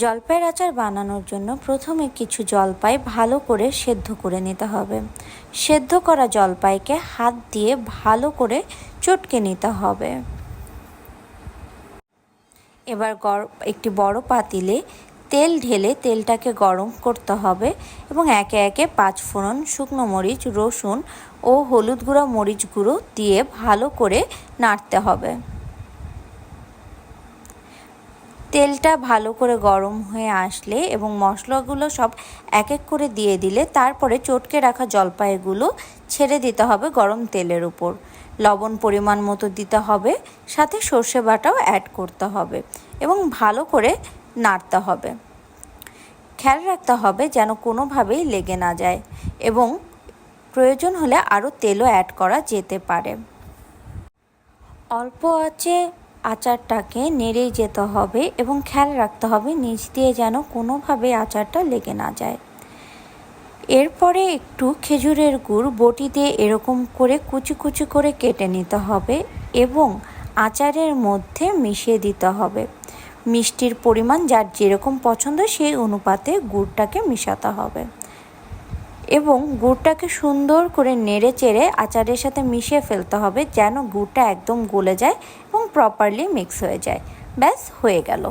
জলপাইয়ের আচার বানানোর জন্য প্রথমে কিছু জলপাই ভালো করে সেদ্ধ করে নিতে হবে। সেদ্ধ করা জলপাইকে হাত দিয়ে ভালো করে চটকে নিতে হবে। এবার একটি বড় পাতিলে তেল ঢেলে তেলটাকে গরম করতে হবে এবং একে একে পাঁচ ফোড়ন শুকনো মরিচ, রসুন ও হলুদ গুঁড়ো মরিচ গুঁড়ো দিয়ে ভালো করে নাড়তে হবে। তেলটা ভালো করে গরম হয়ে আসলে এবং মশলাগুলো সব এক এক করে দিয়ে দিলে তারপরে চটকে রাখা জলপাইগুলো ছেড়ে দিতে হবে গরম তেলের উপর। লবণ পরিমাণ মতো দিতে হবে, সাথে সর্ষে বাটাও অ্যাড করতে হবে এবং ভালো করে নাড়তে হবে। খেয়াল রাখতে হবে যেন কোনোভাবেই লেগে না যায় এবং প্রয়োজন হলে আরও তেলও অ্যাড করা যেতে পারে। অল্প আছে আচারটাকে নেড়েই যেতে হবে এবং খেয়াল রাখতে হবে নিচ দিয়ে যেন কোনোভাবে আচারটা লেগে না যায়। এরপরে একটু খেজুরের গুড় বটি দিয়ে এরকম করে কুচি কুচি করে কেটে নিতে হবে এবং আচারের মধ্যে মিশিয়ে দিতে হবে। মিষ্টির পরিমাণ যার যেরকম পছন্দ সেই অনুপাতে গুড়টাকে মিশাতে হবে এবং গুড়টাকে সুন্দর করে নেড়ে চেড়ে আচারের সাথে মিশিয়ে ফেলতে হবে যেন গুড়টা একদম গলে যায় প্রপারলি মিক্স হয়ে যায়। ব্যাস হয়ে গেল।